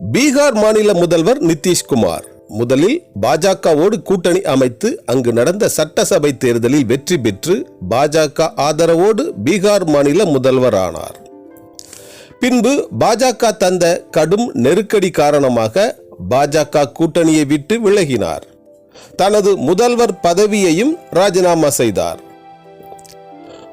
பீகார் மாநில முதல்வர் நிதிஷ்குமார் முதலில் பாஜகவோடு கூட்டணி அமைத்து அங்கு நடந்த சட்டசபை தேர்தலில் வெற்றி பெற்று பாஜக ஆதரவோடு பீகார் மாநில முதல்வரானார். பின்பு பாஜக தந்த கடும் நெருக்கடி காரணமாக பாஜக கூட்டணியை விட்டு விலகினார். தனது முதல்வர் பதவியையும் ராஜினாமா செய்தார்.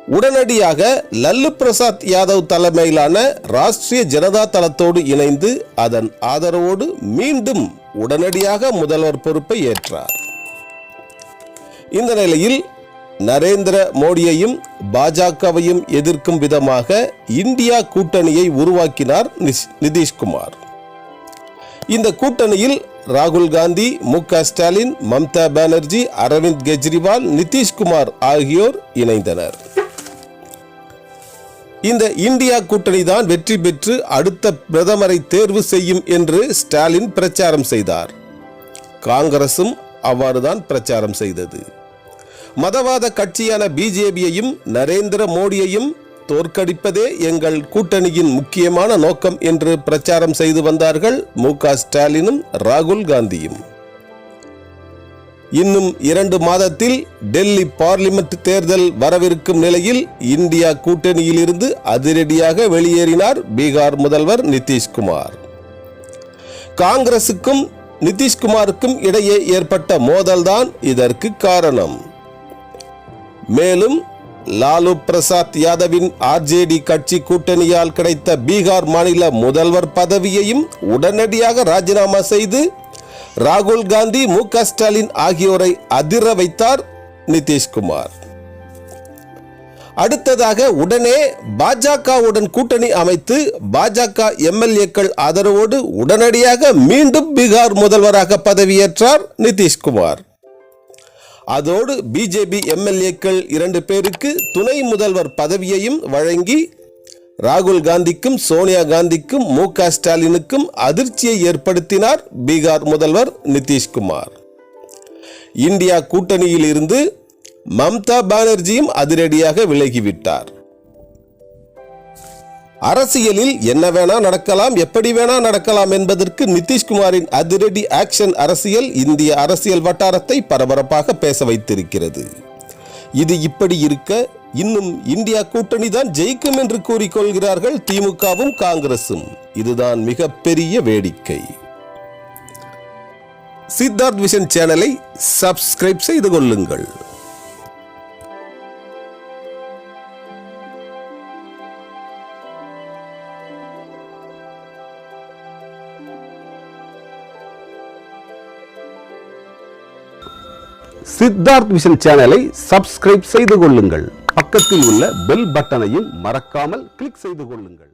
உடனடியாக லல்லு பிரசாத் யாதவ் தலைமையிலான ராஷ்டிரிய ஜனதா தளத்தோடு இணைந்து அதன் ஆதரவோடு மீண்டும் உடனடியாக முதல்வர் பொறுப்பை ஏற்றார். இந்த நிலையில் நரேந்திர மோடியையும் பாஜகவையும் எதிர்க்கும் விதமாக இந்தியா கூட்டணியை உருவாக்கினார் நிஷ்- நிதிஷ்குமார். இந்த கூட்டணியில் ராகுல் காந்தி மு க ஸ்டாலின் மம்தா பானர்ஜி அரவிந்த் கெஜ்ரிவால் நிதிஷ்குமார் ஆகியோர் இணைந்தனர். இந்த இந்தியா கூட்டணி தான் வெற்றி பெற்று அடுத்த பிரதமரை தேர்வு செய்யும் என்று ஸ்டாலின் பிரச்சாரம் செய்தார். காங்கிரசும் அவ்வாறுதான் பிரச்சாரம் செய்தது. மதவாத கட்சியான பிஜேபியையும் நரேந்திர மோடியையும் தோற்கடிப்பதே எங்கள் கூட்டணியின் முக்கியமான நோக்கம் என்று பிரச்சாரம் செய்து வந்தார்கள் மு க ஸ்டாலினும் ராகுல் காந்தியும். இன்னும் இரண்டு மாதத்தில் டெல்லி பார்லிமெண்ட் தேர்தல் வரவிருக்கும் நிலையில் இந்தியா கூட்டணியிலிருந்து அதிரடியாக வெளியேறினார் பீகார் முதல்வர் நிதிஷ்குமார். காங்கிரசுக்கும் நிதிஷ்குமாருக்கும் இடையே ஏற்பட்ட மோதல்தான் இதற்கு காரணம். மேலும் லாலு பிரசாத் யாதவின் ஆர்ஜேடி கட்சி கூட்டணியால் கிடைத்த பீகார் மாநில முதல்வர் பதவியையும் உடனடியாக ராஜினாமா செய்து ராகுல் காந்தி மு க ஸ்டாலின் ஆகியோரை அதிர வைத்தார் நிதிஷ்குமார். அடுத்ததாக உடனே பாஜகவுடன் கூட்டணி அமைத்து பாஜக எம்எல்ஏக்கள் ஆதரவோடு உடனடியாக மீண்டும் பீகார் முதல்வராக பதவியேற்றார் நிதிஷ்குமார். அதோடு பிஜேபி எம்எல்ஏக்கள் இரண்டு பேருக்கு துணை முதல்வர் பதவியையும் வழங்கி ராகுல் காந்திக்கும் சோனியா காந்திக்கும் மு க ஸ்டாலினுக்கும் அதிர்ச்சியை ஏற்படுத்தினார் பீகார் முதல்வர் நிதிஷ்குமார் இந்தியா கூட்டணியில் இருந்து மம்தா பானர்ஜியும் அதிரடியாக விலகிவிட்டார். அரசியலில் என்ன வேணா நடக்கலாம் எப்படி வேணா நடக்கலாம் என்பதற்கு நிதிஷ்குமாரின் அதிரடி ஆக்ஷன் அரசியல் இந்திய அரசியல் வட்டாரத்தை பரபரப்பாக பேச வைத்திருக்கிறது. இது இப்படி இருக்க இன்னும் இந்தியா கூட்டணி தான் ஜெயிக்கும் என்று கூறிக்கொள்கிறார்கள் திமுகவும் காங்கிரசும். இதுதான் மிகப்பெரிய வேடிக்கை. சித்தார்த் விஷன் சேனலை சப்ஸ்கிரைப் செய்து கொள்ளுங்கள். சித்தார்த் விஷன் சேனலை சப்ஸ்கிரைப் செய்து கொள்ளுங்கள். பக்கத்தில் உள்ள பெல் பட்டனையும் மறக்காமல் கிளிக் செய்து கொள்ளுங்கள்.